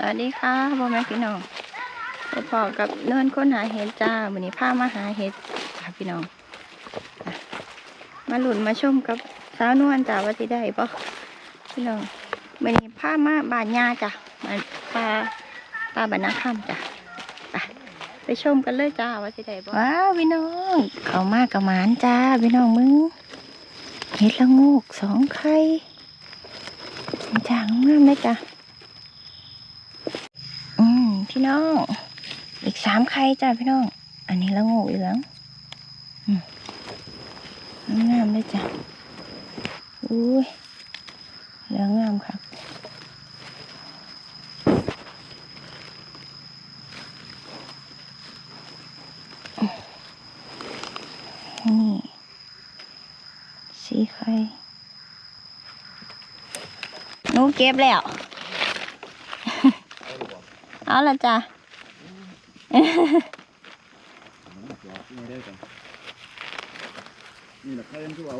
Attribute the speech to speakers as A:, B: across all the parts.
A: สวัสดีค่ะพ่อแม่พี่น้องพอกับเนินค้นหาเห็ดจ้าวันนี้พามาหาเห็ดค่ะพี่น้อง มาหลุนมาชมกับสาวนวลจ้าว่าสิได้ปะพี่น้องวันนี้พามาบานยาจ้ะมาปลาปลาบานาข้ามจ้ะไปไปชมกันเลยจ้าว่าสิได้ปะว้าวพี่น้องเขามากกับหมานจ้าพี่น้องมึงเห็ดละงูกสองไข่จางมากไหมจ้ะ พี่น้อง อีกสามไข่จ้าพี่น้อง อันนี้ละงูเหลืองงามเลยจ้ะอุ้ยเหลืองงามครับนี่สีไข่หนูเก็บแล้ว เอาละจ้ะ
B: นี่แหละใครเป็นผู้เอา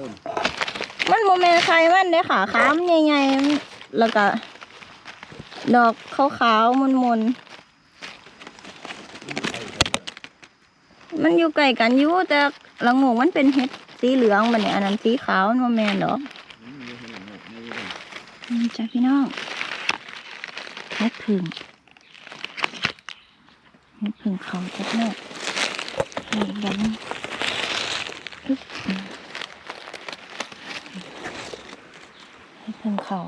A: มันโมเมนใครมันได้ขาขามใหญ่ๆแล้วก็ ดอกขาวๆมนๆมันอยู่ไกลกันอยู่แต่ละงูมันเป็นเห็ดสีเหลืองมันเนี่ยอันนั้นสีขาวมันโมเมนดอกนี่จ้ะพี่น้องเห็ดผึ่ง เห็ดผึ่งเขาจ้ะพี่น้องนี่ดอกนี้อึ๊บเฮ็ดเพิ่งเขา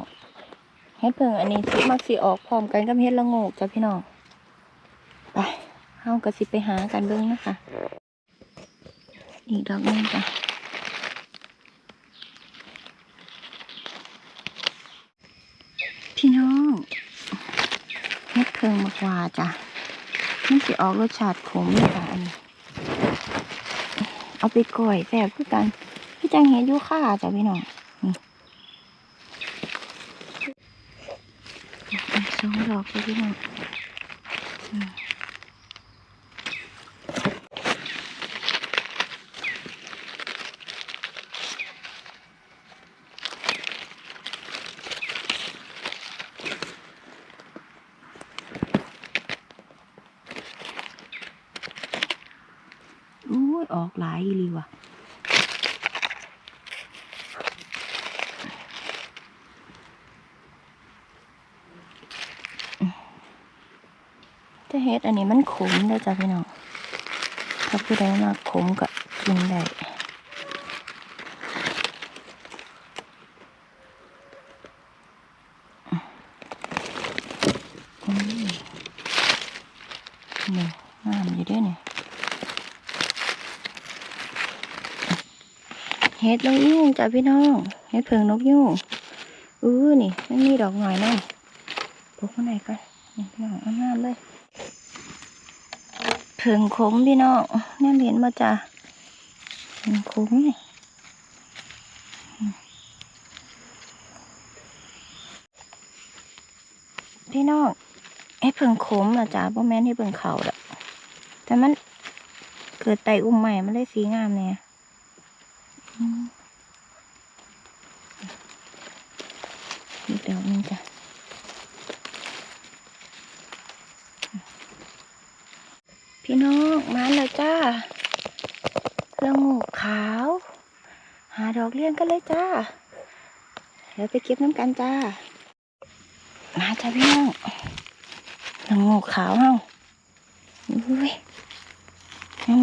A: เฮ็ดเพิ่งอันนี้สิมักสิออกพร้อมกันกับเฮ็ดละโงกจ้ะพี่น้อง ไปเฮาก็สิไปหากันเบิ่งนะคะอีกดอกนึงจ้ะพี่น้องเฮ็ดเพิ่งมากว่าจ้ะ มันจะออกรสชาติขมเลยค่ะอันนี้เอาไปก่อยแซ่บคือกันพี่จังเห็นยูค่าจ้ะพี่น้องสองดอกเลยพี่น้อง ออกหลายอีลีว่ะจะเฮ็ดอันนี้มันขมได้จ้ะพี่น้อง ถ้าผู้ใดมาขมก็กินได้อืมนี่งามอยู่เด้วยเนี่ย เฮ็ดนกยูงจ้ะพี่น้องเฮ็ดเพิงนกยูงอื้อนี่มันมีดอกหน่อยนั่นปลูกข้างในก่อนนี่พี่น้องเอางามเลยเพิงขมพี่น้องแน่เห็นมาจ้ะเพิงขมนี่พี่น้องไอ้เพิงขมนะจ้ะบ่แม่ให้เพิงเขาดอกแต่มันเกิดไตอุ้มใหม่มันได้สีงามเนี่ยอืมอีกดอกหนึงจ้ะ พี่น้องมาแล้วจ้าเครื่องหมูขาว หาดอกเลี้ยงกันเลยจ้า เดี๋ยวไปเก็บน้ำกันจ้า มาจ้าพี่น้องเครื่องหมูขาวเฮาอุ้ย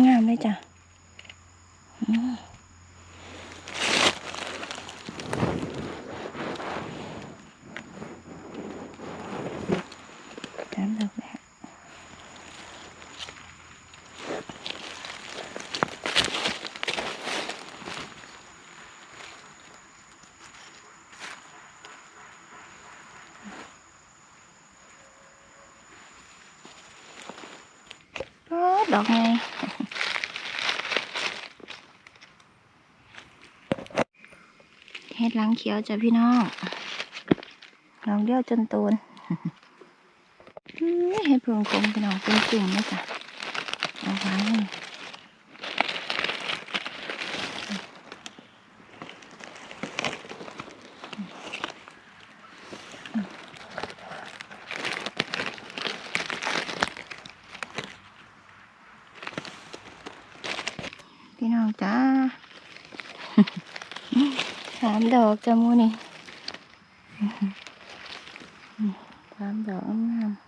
A: งามๆเลยจ้าอืมตามดอกแรก โอ้ ดอกไงเฮ็ดล้างเขียวจ้ะพี่น้องลองเดียวจนโตนเฮ็ดเพิ่งคมพี่น้องเป็นจุ่มเลยจ้ะเอาไว้ามดอกจ้ะมูนี่สามดอกงามๆ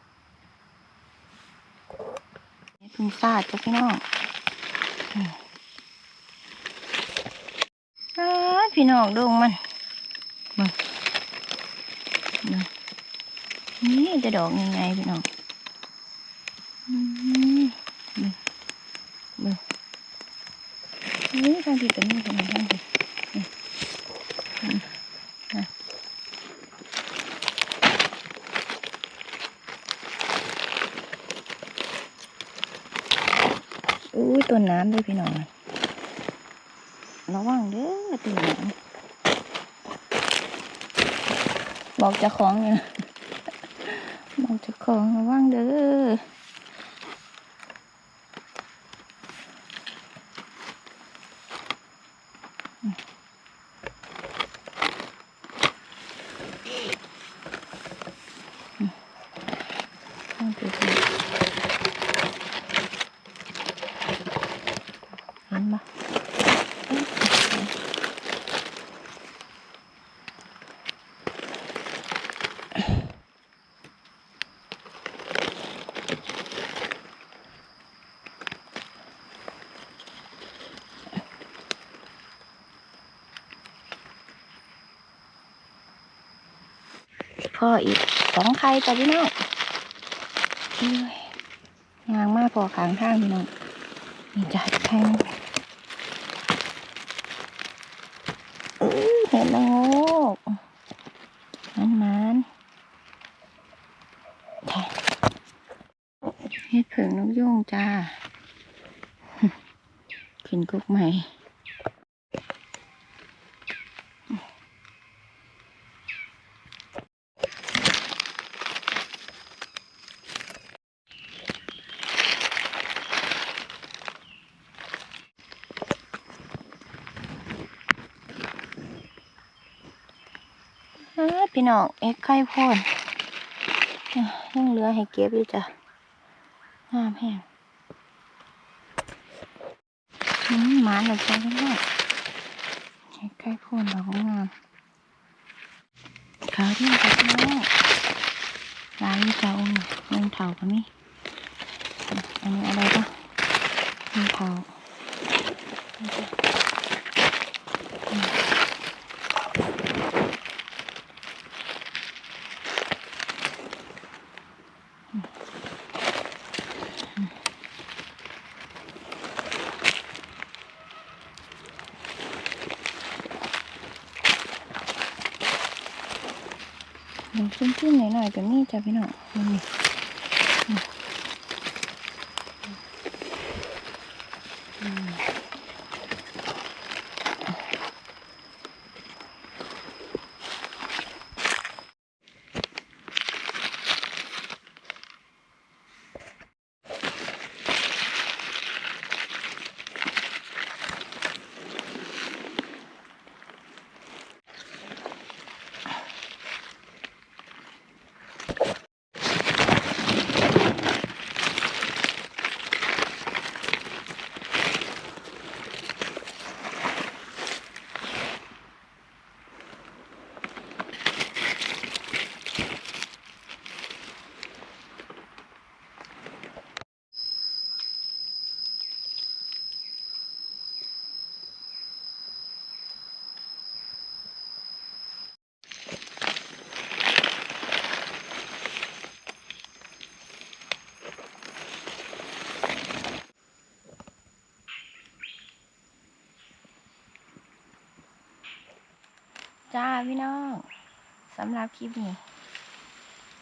A: นี่พึ่งฟาดจ้ะพี่น้องอืมอ้ายพี่น้องดงมันมานี่จะดอกยังไงพี่น้องอืมนี่นี่นี่ทางที่เป็นนี่เป็นทางที่อุ้ ยต้นน้ำด้วยพี่น้องระวังเด้อต้นน้ำบอกจะของเนี่ยบอกจะของระวังเด้อเอาไป พ่ออีกสองไข่จ้ะพี่น้องเอ้ยงางมากพอขางข้างพี่น้องนี่จ้ะแทงเอ้ยเห็นแล้วงกมันมันแทงเฮ็ดเผิงนกยุงจ้ากินกุ๊กใหม่ พี่น้องเอ็กไข่พ่นยังเหลือให้เก็บอยู่จ้ะงามแห้งหมาหน่อยจ้ะพี่น้องเอ็กไข่พ่นดอกงามขาวเรียงจ้ะพี่น้องลายอยู่จ้ะองค์เงินเถาก็มีอ่อันนี้อะไรปะเงินเถานี่จ้ะ หนูขึ้นๆหน่อยๆก็มีจ้ะพี่น้องนี่ จ้าพี่น้องสำหรับคลิปนี้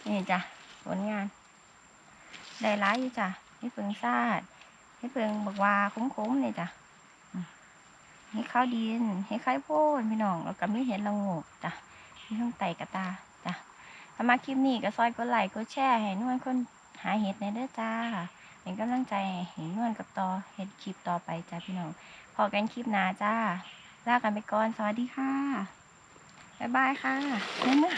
A: นี่จ้ะผลงาน ได้ร้ายอยู่จ้ะให้เพิงซาดให้เพิงบอกว่าคุ้มๆเลยจ้ะให้ข้าวดินให้ข้าวโพดพี่น้องแล้วก็มีเห็ดละโงกจ้ะมีทั้งไตกระตาจ้ะสำหรับคลิปนี้ก็ซอยกดไลค์กดแชร์ให้นวลคนหาเห็ดในเด้อจ้าเป็นกำลังใจให้นวลกับต่อเห็ดคลิปต่อไปจ้ะพี่น้องพอกันคลิปหน้าจ้าลากันไปก่อนสวัสดีค่ะ บ๊ายบายค่ะนั่นนะ